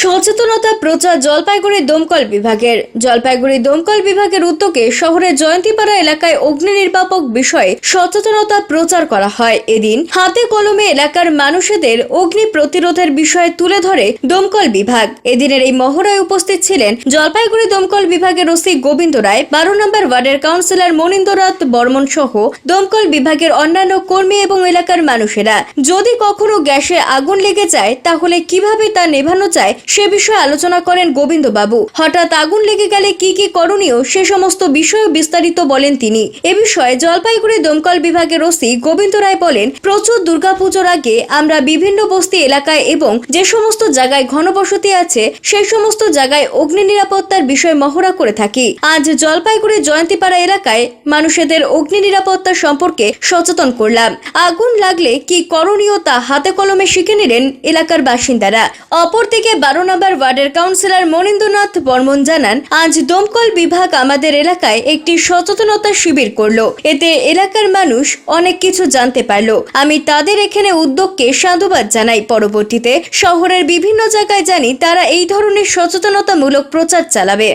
সচেতনতা প্রচার জলপাইগুড়ি দমকল বিভাগের। জলপাইগুড়ি দমকল বিভাগের উদ্যোগে শহরের জয়ন্তীপাড়া এলাকায় অগ্নি নির্বাপক বিষয়ে সচেতনতা প্রচার করা হয়। এদিন হাতে কলমে এলাকার মানুষদের অগ্নি প্রতিরোধের বিষয়ে তুলে ধরে দমকল বিভাগ। এদিনের এই মহড়ায় উপস্থিত ছিলেন জলপাইগুড়ি দমকল বিভাগের ওসি গোবিন্দ রায়, বারো নম্বর ওয়ার্ডের কাউন্সিলর মনীন্দ্রনাথ বর্মন সহ দমকল বিভাগের অন্যান্য কর্মী এবং এলাকার মানুষেরা। যদি কখনো গ্যাসে আগুন লেগে যায়, তাহলে কীভাবে তা নেভানো যায় সে বিষয়ে আলোচনা করেন গোবিন্দবাবু। হঠাৎ আগুন লেগে গেলে কি কি করণীয় সে সমস্ত বিষয়ে বিস্তারিত বলেন তিনি। এ বিষয়ে জলপাইগুড়ি দমকল বিভাগের ওসি গোবিন্দ রায় বলেন, প্রচুর দুর্গাপুজোর আগে আমরা বিভিন্ন বস্তি এলাকায় এবং যে সমস্ত জায়গায় ঘনবসতি আছে, সেই সমস্ত জায়গায় অগ্নি নিরাপত্তার বিষয় মহড়া করে থাকি। আজ জলপাইগুড়ি জয়ন্তীপাড়া এলাকায় মানুষেদের অগ্নি নিরাপত্তা সম্পর্কে সচেতন করলাম। আগুন লাগলে কি করণীয় তা হাতে কলমে শিখে নিলেন এলাকার বাসিন্দারা। অপরদিকে বারো নম্বর ওয়ার্ডের কাউন্সিলর মনীন্দ্রনাথ বর্মন জানান, আজ দমকল বিভাগ আমাদের এলাকায় একটি সচেতনতা শিবির করল। এতে এলাকার মানুষ অনেক কিছু জানতে পারল। আমি তাদের এখানে উদ্যোগকে সাধুবাদ জানাই পরবর্তীতে। শহরের বিভিন্ন জায়গায় জানি তারা এই ধরনের সচেতনতামূলক প্রচার চালাবে।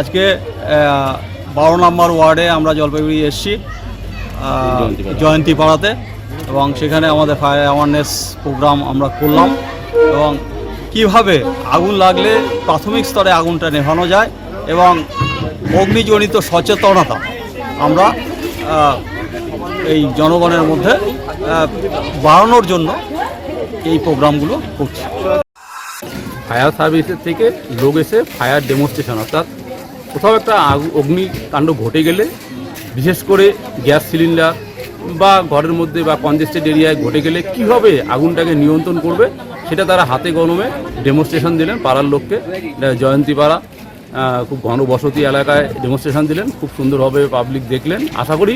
আজকে বারো নম্বর ওয়ার্ডে আমরা জলপাইগুড়ি এসেছি জয়ন্তী পাড়াতে, এবং সেখানে আমাদের ফায়ার অ্যাওয়ারনেস প্রোগ্রাম আমরা করলাম। এবং কীভাবে আগুন লাগলে প্রাথমিক স্তরে আগুনটা নেভানো যায় এবং অগ্নিজনিত সচেতনতা আমরা এই জনগণের মধ্যে বাড়ানোর জন্য এই প্রোগ্রামগুলো করছি। ফায়ার সার্ভিসের থেকে লোক এসে ফায়ার ডেমনস্ট্রেশন, অর্থাৎ কোথাও একটা অগ্নিকাণ্ড ঘটে গেলে, বিশেষ করে গ্যাস সিলিন্ডার বা ঘরের মধ্যে বা কনজেস্টেড এরিয়ায় ঘটে গেলে কীভাবে আগুনটাকে নিয়ন্ত্রণ করবে সেটা তারা হাতে গরমে ডেমনস্ট্রেশন দিলেন পাড়ার লোককে। এটা জয়ন্তী পাড়া আহ, খুব ঘনবসতি এলাকায় ডেমনস্ট্রেশন দিলেন খুব সুন্দরভাবে পাবলিক দেখলেন। আশা করি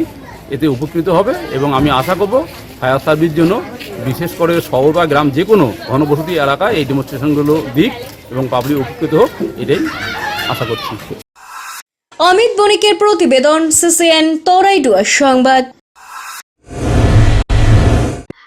এতে উপকৃত হবে এবং আমি আশা করব ফায়ার সার্ভিস জন্য বিশেষ করে শহর বা গ্রাম যে কোনো ঘনবসতি এলাকায় এই ডেমনস্ট্রেশনগুলো দিক এবং পাবলিক উপকৃত হোক এটাই আশা করছি। অমিত বণিকের প্রতিবেদন সিসিএন তরাইডুয়ার সংবাদ।